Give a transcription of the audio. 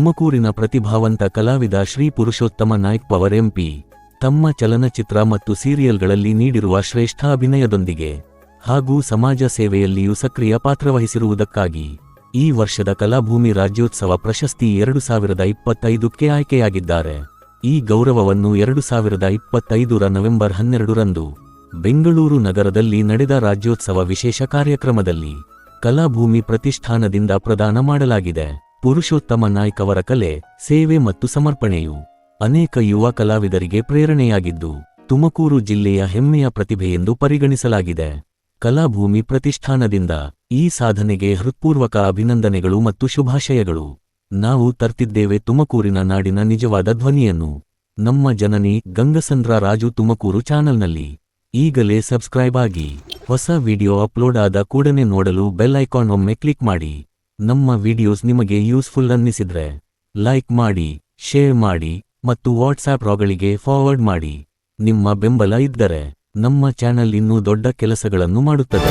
ತುಮಕೂರಿನ ಪ್ರತಿಭಾವಂತ ಕಲಾವಿದ ಶ್ರೀ ಪುರುಷೋತ್ತಮ ನಾಯ್ಕ್ ಪವರ್ ಎಂಪಿ ತಮ್ಮ ಚಲನಚಿತ್ರ ಮತ್ತು ಸೀರಿಯಲ್ಗಳಲ್ಲಿ ನೀಡಿರುವ ಶ್ರೇಷ್ಠ ಅಭಿನಯದೊಂದಿಗೆ ಹಾಗೂ ಸಮಾಜ ಸೇವೆಯಲ್ಲಿಯೂ ಸಕ್ರಿಯ ಪಾತ್ರವಹಿಸಿರುವುದಕ್ಕಾಗಿ ಈ ವರ್ಷದ ಕಲಾಭೂಮಿ ರಾಜ್ಯೋತ್ಸವ ಪ್ರಶಸ್ತಿ ಎರಡು ಸಾವಿರದ ಇಪ್ಪತ್ತೈದಕ್ಕೆ ಆಯ್ಕೆಯಾಗಿದ್ದಾರೆ. ಈ ಗೌರವವನ್ನು ಎರಡು ಸಾವಿರದ ಇಪ್ಪತ್ತೈದರ ನವೆಂಬರ್ ಹನ್ನೆರಡರಂದು ಬೆಂಗಳೂರು ನಗರದಲ್ಲಿ ನಡೆದ ರಾಜ್ಯೋತ್ಸವ ವಿಶೇಷ ಕಾರ್ಯಕ್ರಮದಲ್ಲಿ ಕಲಾಭೂಮಿ ಪ್ರತಿಷ್ಠಾನದಿಂದ ಪ್ರದಾನ ಮಾಡಲಾಗಿದೆ. ಪುರುಷೋತ್ತಮ ನಾಯ್ಕ್ ಕಲೆ, ಸೇವೆ ಮತ್ತು ಸಮರ್ಪಣೆಯು ಅನೇಕ ಯುವ ಕಲಾವಿದರಿಗೆ ಪ್ರೇರಣೆಯಾಗಿದ್ದು, ತುಮಕೂರು ಜಿಲ್ಲೆಯ ಹೆಮ್ಮೆಯ ಪ್ರತಿಭೆಯೆಂದು ಪರಿಗಣಿಸಲಾಗಿದೆ. ಕಲಾಭೂಮಿ ಪ್ರತಿಷ್ಠಾನದಿಂದ ಈ ಸಾಧನೆಗೆ ಹೃತ್ಪೂರ್ವಕ ಅಭಿನಂದನೆಗಳು ಮತ್ತು ಶುಭಾಶಯಗಳು. ನಾವು ತರ್ತಿದ್ದೇವೆ ತುಮಕೂರಿನ ನಾಡಿನ ನಿಜವಾದ ಧ್ವನಿಯನ್ನು. ನಮ್ಮ ಜನನಿ ಗಂಗಸಂದ್ರ ರಾಜು ತುಮಕೂರು ಚಾನಲ್ನಲ್ಲಿ. ಈಗಲೇ ಸಬ್ಸ್ಕ್ರೈಬ್ ಆಗಿ. ಹೊಸ ವಿಡಿಯೋ ಅಪ್ಲೋಡ್ ಆದ ಕೂಡನೆ ನೋಡಲು ಬೆಲ್ ಐಕಾನ್ ಒಮ್ಮೆ ಕ್ಲಿಕ್ ಮಾಡಿ. ನಮ್ಮ ವಿಡಿಯೋಸ್ ನಿಮಗೆ ಯೂಸ್ಫುಲ್ ಅನ್ನಿಸಿದ್ರೆ ಲೈಕ್ ಮಾಡಿ ಶೇರ್ ಮಾಡಿ ಮತ್ತು ವಾಟ್ಸಾಪ್ ರಾಗಳಿಗೆ ಫಾರ್ವರ್ಡ್ ಮಾಡಿ. ನಿಮ್ಮ ಬೆಂಬಲ ಇದ್ದರೆ ನಮ್ಮ ಚಾನೆಲ್ ಇನ್ನೂ ದೊಡ್ಡ ಕೆಲಸಗಳನ್ನು ಮಾಡುತ್ತದೆ.